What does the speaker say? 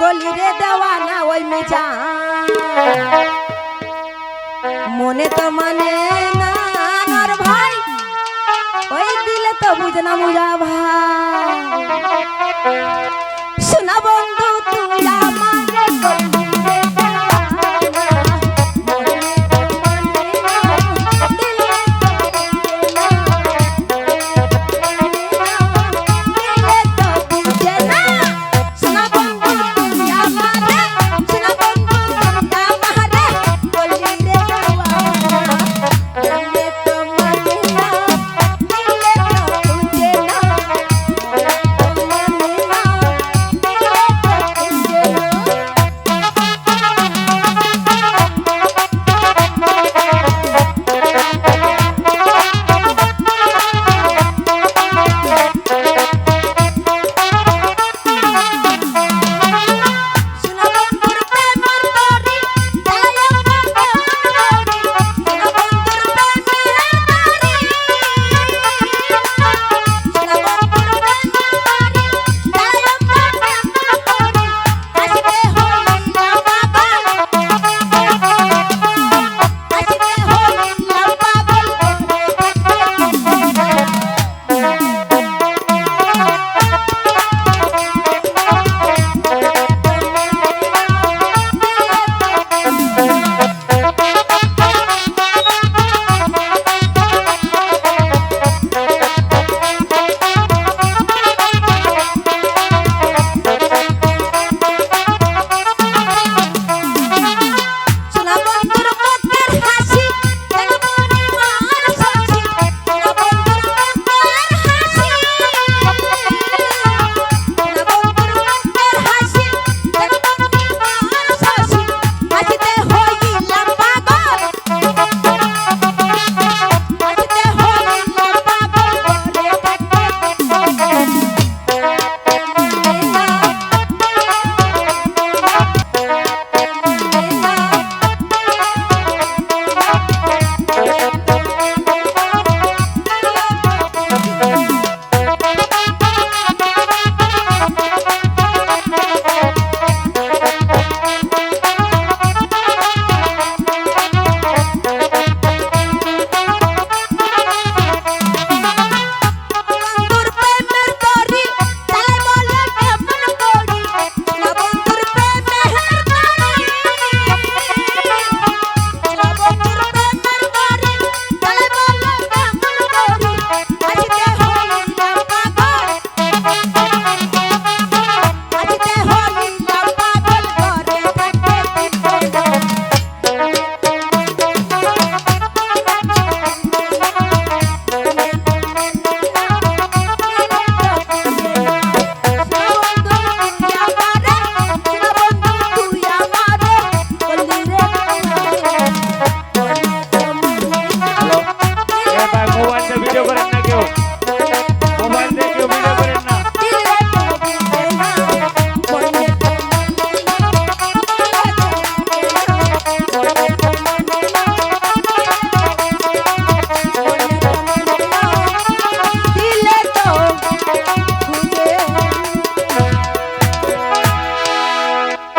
বলি রে দেওয়া না ওই মেজা। মনে তো মানে না আর ভাই, ওই দিলে তো বুঝ না মুজা ভাই। শোনা বন্ধু, তুই